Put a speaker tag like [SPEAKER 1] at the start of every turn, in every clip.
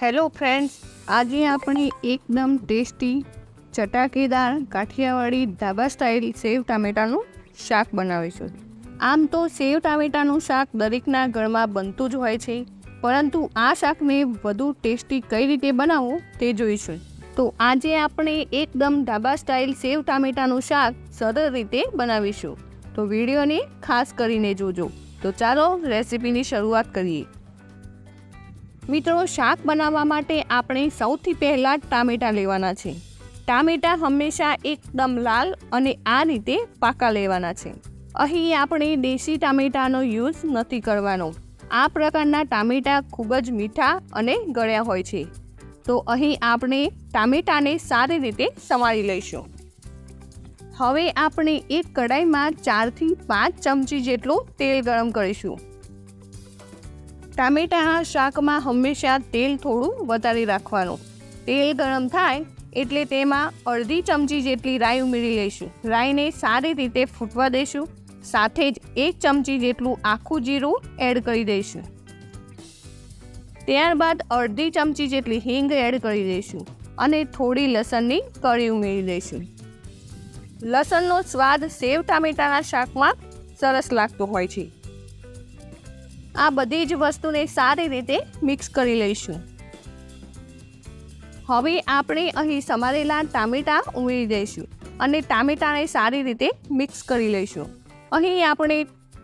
[SPEAKER 1] Hello friends આજે આપણે એકદમ ટેસ્ટી ચટાકેદાર કાઠિયાવાડી ધાબા સ્ટાઇલ સેવ ટામેટાનું શાક બનાવીશું. આમ તો સેવ ટામેટાનું શાક દરેકના ઘરમાં બનતું જ હોય છે, પરંતુ આ શાકને વધુ ટેસ્ટી કઈ રીતે બનાવવું તે જોઈશું. તો આજે આપણે એકદમ ધાબા સ્ટાઇલ સેવ ટામેટાનું શાક સરળ રીતે બનાવીશું. તો વિડીયોને ખાસ કરીને જોજો. તો ચાલો રેસિપીની શરૂઆત કરીએ. મિત્રો, શાક બનાવવા માટે આપણે સૌથી પહેલાં ટામેટાં લેવાના છે. ટામેટાં હંમેશા એકદમ લાલ અને આ રીતે પાકા લેવાના છે. અહીં આપણે દેશી ટામેટાનો યુઝ નથી કરવાનો. આ પ્રકારના ટામેટાં ખૂબ જ મીઠા અને ગળ્યા હોય છે. તો અહીં આપણે ટામેટાને સારી રીતે સમારી લઈશું. હવે આપણે એક કઢાઈમાં ચારથી પાંચ ચમચી જેટલું તેલ ગરમ કરીશું. ટામેટાના શાકમાં હંમેશા તેલ થોડું વધારે રાખવાનું. તેલ ગરમ થાય એટલે તેમાં અડધી ચમચી જેટલી રાઈ ઉમેરી લઈશું. રાઈને સારી રીતે ફૂટવા દઈશું સાથે જ એક ચમચી જેટલું આખું જીરું એડ કરી દઈશું. ત્યારબાદ અડધી ચમચી જેટલી હિંગ એડ કરી દઈશું અને થોડી લસણની કળી ઉમેરી દઈશું. લસણનો સ્વાદ સેવ ટામેટાના શાકમાં સરસ લાગતો હોય છે. આ બધી જ વસ્તુને સારી રીતે મિક્સ કરી લઈશું. હવે આપણે અહીં સમારેલા ટામેટાં ઉમેરી દઈશું અને ટામેટાને સારી રીતે મિક્સ કરી લઈશું. અહીં આપણે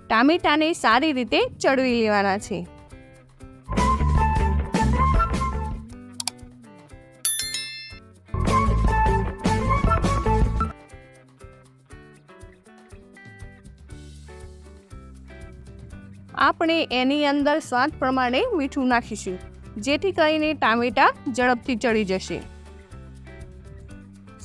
[SPEAKER 1] ટામેટાને સારી રીતે ચડવી લેવાના છે. આપણે એની અંદર સ્વાદ પ્રમાણે મીઠું નાખીશું, જેથી કરીને ટામેટાં ઝડપથી ચડી જશે.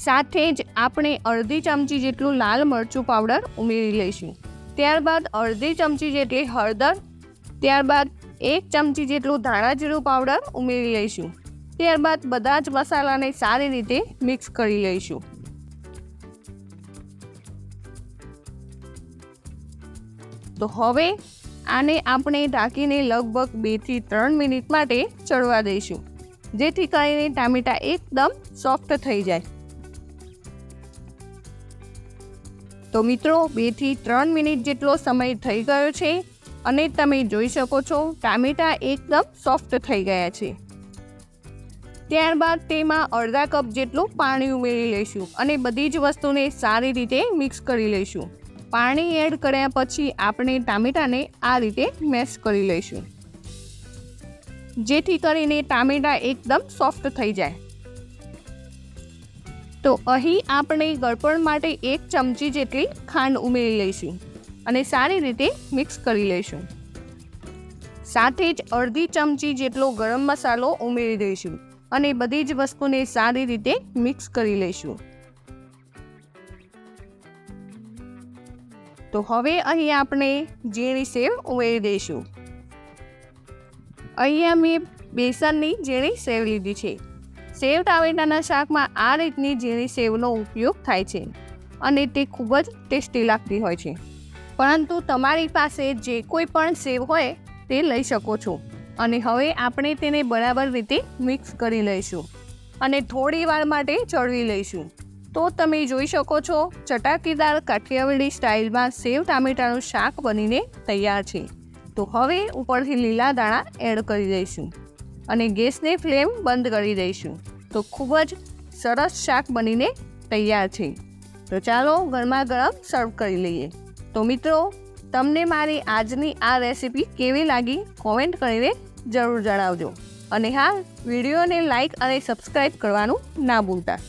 [SPEAKER 1] સાથે જ આપણે અડધી ચમચી જેટલું લાલ મરચું પાવડર ઉમેરી લઈશું. ત્યારબાદ અડધી ચમચી જેટલી હળદર, ત્યારબાદ એક ચમચી જેટલું ધાણા જીરું પાવડર ઉમેરી લઈશું. ત્યારબાદ બધા જ મસાલાને સારી રીતે મિક્સ કરી લઈશું. તો હવે આને આપણે ઢાંકીને લગભગ બેથી ત્રણ મિનિટ માટે ચડવા દઈશું, જેથી કરીને ટામેટાં એકદમ સોફ્ટ થઈ જાય. તો મિત્રો, બેથી ત્રણ મિનિટ જેટલો સમય થઈ ગયો છે અને તમે જોઈ શકો છો, ટામેટાં એકદમ સોફ્ટ થઈ ગયા છે. ત્યારબાદ તેમાં અડધા કપ જેટલું પાણી ઉમેરી લઈશું અને બધી જ વસ્તુને સારી રીતે મિક્સ કરી લઈશું. પાણી એડ કર્યા પછી આપણે ટામેટાને આ રીતે મેશ કરી લઈશું. જેથી કરીને ટામેટા એકદમ સોફ્ટ થઈ જાય. તો અહીં આપણે ગળપણ માટે એક ચમચી જેટલી ખાંડ ઉમેરી લઈશું અને સારી રીતે મિક્સ કરી લઈશું. સાથે જ અડધી ચમચી જેટલો ગરમ મસાલો ઉમેરી દઈશું અને બધી જ વસ્તુને સારી રીતે મિક્સ કરી લઈશું. તો હવે અહીં આપણે ઝીણી સેવ ઉમેરી દઈશું. અહીંયા મેં બેસનની ઝીણી સેવ લીધી છે. સેવ ટામેટાના શાકમાં આ રીતની ઝીણી સેવનો ઉપયોગ થાય છે અને તે ખૂબ જ ટેસ્ટી લાગતી હોય છે. પરંતુ તમારી પાસે જે કોઈ પણ સેવ હોય તે લઈ શકો છો અને હવે આપણે તેને બરાબર રીતે મિક્સ કરી લઈશું અને થોડી વાર માટે ચડવી લઈશું. તો તમે જોઈ શકો છો, ચટાકેદાર કાઠિયાવાડી સ્ટાઇલમાં સેવ ટામેટાનું શાક બનીને તૈયાર છે. તો હવે ઉપરથી લીલા દાણા એડ કરી દઈશું અને ગેસને ફ્લેમ બંધ કરી દઈશું. તો ખૂબ જ સરસ શાક બનીને તૈયાર છે. તો ચાલો ગરમા ગરમ સર્વ કરી લઈએ. તો મિત્રો, તમને મારી આજની આ રેસીપી કેવી લાગી કોમેન્ટ કરીને જરૂર જણાવજો. અને હા, વિડીયોને લાઈક અને સબસ્ક્રાઈબ કરવાનું ના ભૂલતા.